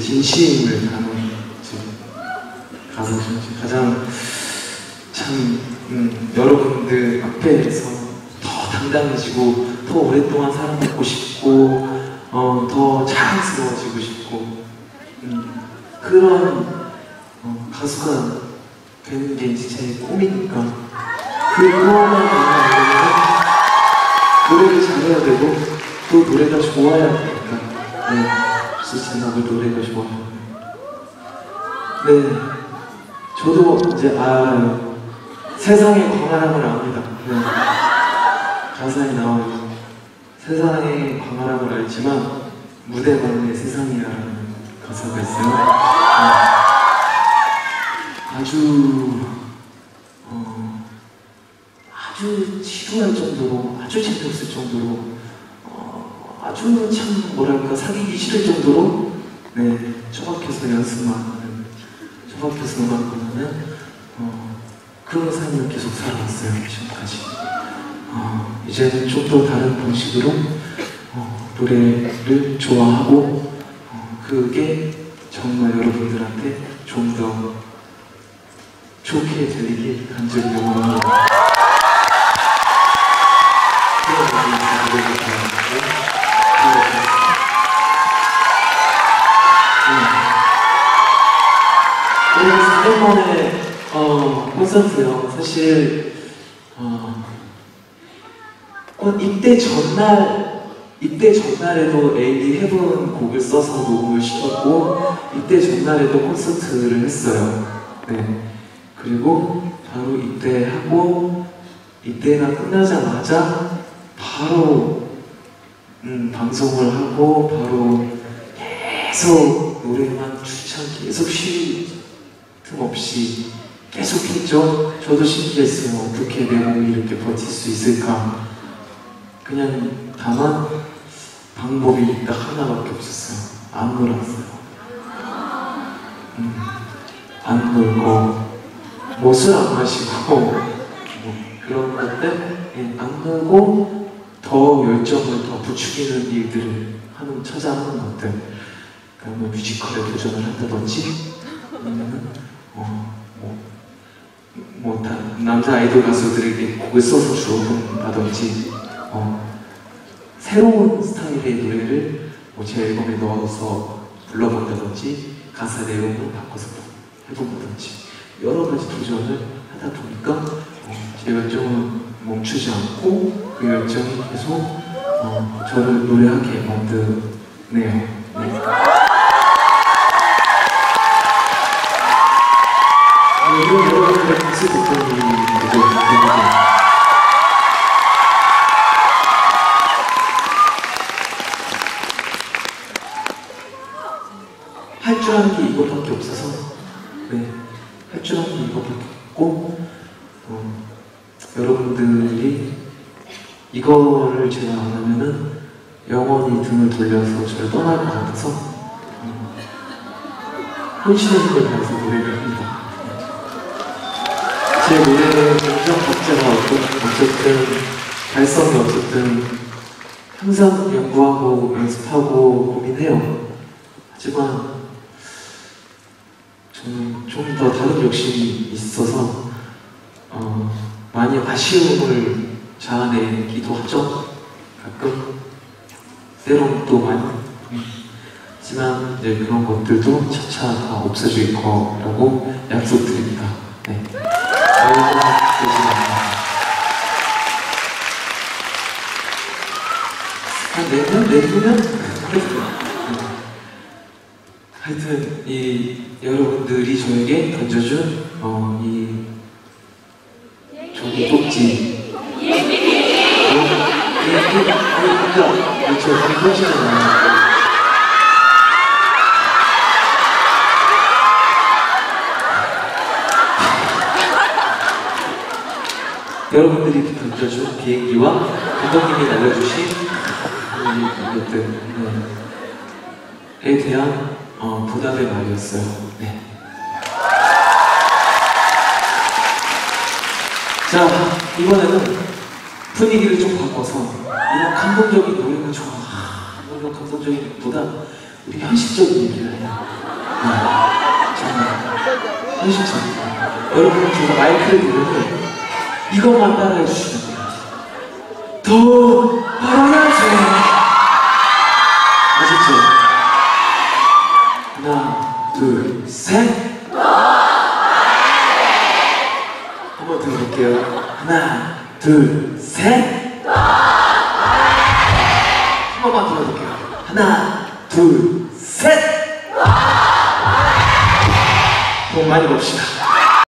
진심을 담은 가사죠. 가장 참 음, 여러분들 앞에서 더 당당해지고 더 오랫동안 사랑받고 싶고 어, 더 자랑스러워지고 싶고 음, 그런 어, 가수가 되는 게 이제 제 꿈이니까 그 꿈을 이루려면 노래를 잘해야 되고 또 노래가 좋아야 되니까 네, 그래서 제목을 노래가 좋아요. 네 저도 이제 알아요 세상의 광활함을 압니다 네. 가사에 나와요 세상의 광활함을 알지만 무대만의 세상이라는 가사가 있어요. 네. 아주 어, 아주 지루할 정도로 아주 재미없을 정도로 어, 아주 참 뭐랄까 사귀기 싫을 정도로 네 처박혀서 연습만 하는 처박혀서 음악만 하는 어, 그런 삶을 계속 살아왔어요 지금까지. 어, 이제는 좀 더 다른 방식으로 어, 노래를 좋아하고 어, 그게 정말 여러분들한테 좀 더 좋게 들리길 간절히 응원합니다. 오늘 4년 만에 어, 콘서트요. 사실 어, 어, 입대 전날 입대 전날에도 에이디 해본 곡을 써서 녹음을 시켰고 입대 전날에도 콘서트를 했어요. 네. 그리고 바로 입대하고 입대가 끝나자마자 바로 음, 방송을 하고 바로 계속 노래만 추천 계속 쉴 틈 없이 계속 했죠. 저도 신기했어요. 어떻게 내 몸이 이렇게 버틸 수 있을까. 그냥 다만 방법이 딱 하나밖에 없었어요. 안 놀았어요. 음, 안 놀고 뭐술안 마시고 뭐 그런 것들 예, 안 놀고 더 열정을 더 부추기는 일들을 하는 찾아하는 것들 그러면 뭐 뮤지컬에 도전을 한다든지 아니면 어, 뭐, 뭐 다, 남자 아이돌 가수들에게 곡을 써서 주어본다든지 어, 새로운 스타일의 노래를 뭐 제 앨범에 넣어서 불러본다든지 가사 내용을 바꿔서 해본다든지 여러 가지 도전을 하다 보니까 어, 제 열정은 멈추지 않고 그 열정이 계속 어, 저를 노래하게 만드네요. 네. 어, 이런 여러분들의 박수 덕분이 되죠. 할줄 아는 게 이것밖에 없어서 네, 할 줄 아는 게 이것밖에 없고 어, 여러분들이 이거를 제가 안 하면은 영원히 등을 돌려서 저를 떠날 것 같아서 음, 혼신의 힘을 다해서 노래를 노래의 감정 어떤 어쨌든 발성이 어쨌든 항상 연구하고 연습하고 고민해요. 하지만 저는 좀 더 다른 욕심이 있어서 어, 많이 아쉬움을 자아내기도 하죠. 가끔 때론 또 많이 하지만 이제 그런 것들도 차차 다 없어질 거라고 약속드립니다. 네. 여러분 한 내년 내후년 하여튼 이 여러분들이 저에게 던져준 어, 이 종이 꼭지 그러니까 그렇죠 그것이잖아요 여러분들이 던져준 비행기와 감독님이 알려주신 이 어떤 에 대한 어, 보답의 말이었어요. 네. 자 이번에는 분위기를 좀 바꿔서 이런 감동적인 노래가 좋아. 이런 감동적인 것보다 우리 현실적인 얘기를 해요. 네. 정말 현실적인. 여러분은 제가 마이크를 들으면 이것만 따라해 주시면 돼요. 더 벌어야지. 아셨죠? 하나, 둘, 셋. 한번 들어볼게요. 하나, 둘, 셋. 한 번만 들어볼게요. 하나, 둘, 셋. 돈 많이 봅시다.